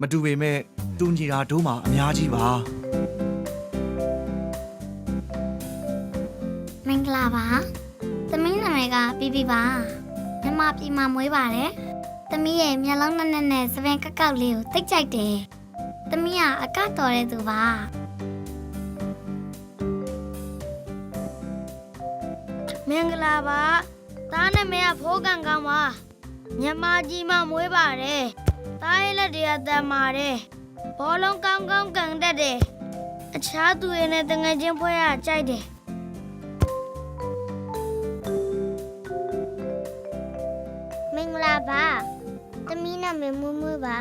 မတူပေမဲ့တူညီတာတို့မှာအများကြီးပါမင်္ဂလာပါသမီးနာမည်ကပီပီပါမြန်မာပြည်မှာမွေးပါတယ်သမီးရဲ့မျက်လုံးနဲ့နဲ့နဲ့စပင်ကောက်ကောက်လေးကိုတိတ်ကြိုက်တယ်သမီးကအကတော်တဲ့သူပါမင်္ဂလာပါသားနာမည်ကဖိုးကန်ကောင်ပါမြန်မာကြီးမှမွေးပါတယ် သားရဲ့လက်တွေကတန်ပါတယ်ဘောလုံးကောင်းကောင်းကန်တတ်တယ်အခြားသူတွေနဲ့တငယ်ချင်းဖွဲ့ရကြိုက်တယ်မင်္ဂလာပါသမီးနာမည်မွေးမွေးပါ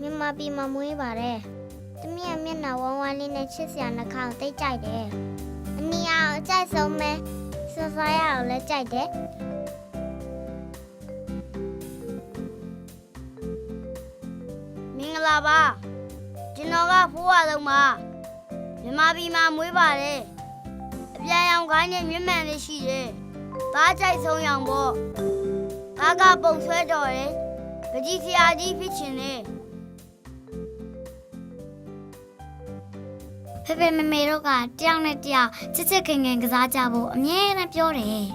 မြန်မာပြည်မှာမွေးပါတယ်သမီးရဲ့မျက်နှာဝမ်းဝမ်းလေးနဲ့ချစ်စရာနှာခေါင်းတိတ်ကြိုက်တယ်အနီအောင်အကြိုက်ဆုံးပဲဆွဆွရအောင်လည်းကြိုက်တယ် လာပါကျွန်တော်ကဖိုးရဆုံးပါမြန်မာပြည်မှာမွေးပါတယ်အပြန်ရောင်ခိုင်းနဲ့မျက်မှန်လေးရှိတယ်သားကြိုက်ဆုံးရောင်ပေါ့သားကပုံဆွဲတော်တယ်ပကြီးဆရာကြီးဖြစ်ချင်တယ်ဖေဖေမေမေတို့ကတယောက်နဲ့တယောက်ချစ်ချစ်ခင်ခင်ကစားကြဖို့အမြဲတမ်းပြောတယ်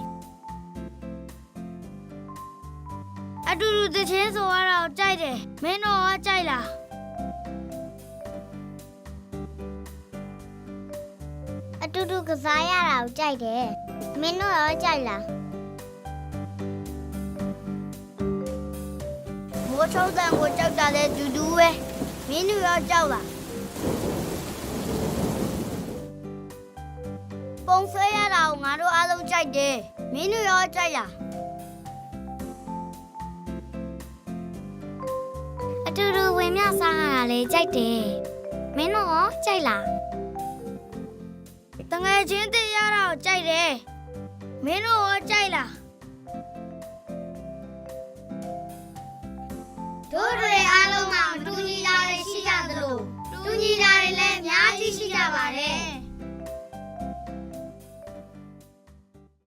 အတူတူတချင်းဆိုရတော့ကြိုက်တယ်မင်းတို့ကကြိုက်လား အတူတူကစားရတာကိုကြိုက်တယ်မင်းတို့ရောကြိုက်လားမိုးချုံတန်ကိုကြောက်တာလဲဒူဒူပဲမင်းတို့ရောကြောက်လားပုံဆွဲရတာကိုငါတို့အားလုံးကြိုက်တယ်မင်းတို့ရောကြိုက်လားအတူတူဝင်မြစားရတာလေကြိုက်တယ်မင်းတို့ရောကြိုက်လား တငယ်ချင်းတည်းရတာကိုကြိုက်တယ်မင်းတို့ရောကြိုက်လား